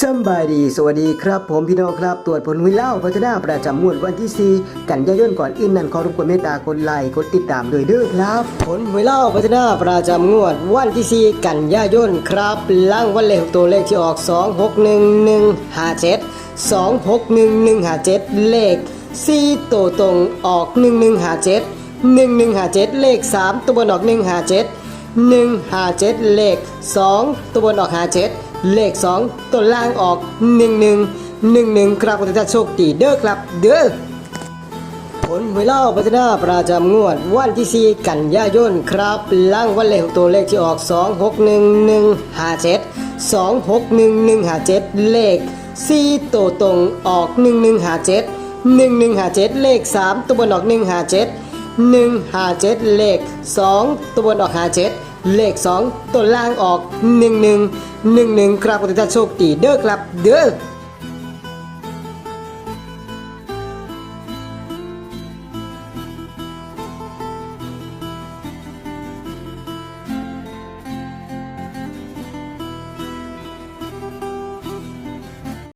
สบายดี สวัสดีครับ ผมพี่น้องครับ ตรวจผลหุยเล่าพัฒนาประจำมวดวันที่ 4 กันยายนก่อนอื่นนั้นขอรบกวนเมตตากดไลค์กดติดตามด้วยเด้อครับ ผลหุยเล่าพัฒนาประจำงวดวันที่ 4 กันยายนครับล่างวันเลขตัวเลขที่ออก 261157 261157 เลข4ตัวตรงออก 1157 1157 เลข 3 ตัวบนออก 157 157 เลข 2 ตัวบนออก 57 เลข 2 ตัวล่างออก 11 11 ครับคุณท่านโชคดีเด้อครับ เด้อผลหวยเล่าพัฒนาประจำงวดวันที่ 4 กันยายนครับล่างวันเลขตัวเลขที่ออก 261157 261157 เลข4ตัวตรงออก 1157 1157 เลข 3 ตัวบนออก 157 157 เลข 2 ตัวบนออก 57 เลข 2 ตัวล่างออก 11 11 ครับคุณท่านโชคดีเด้อครับเด้อ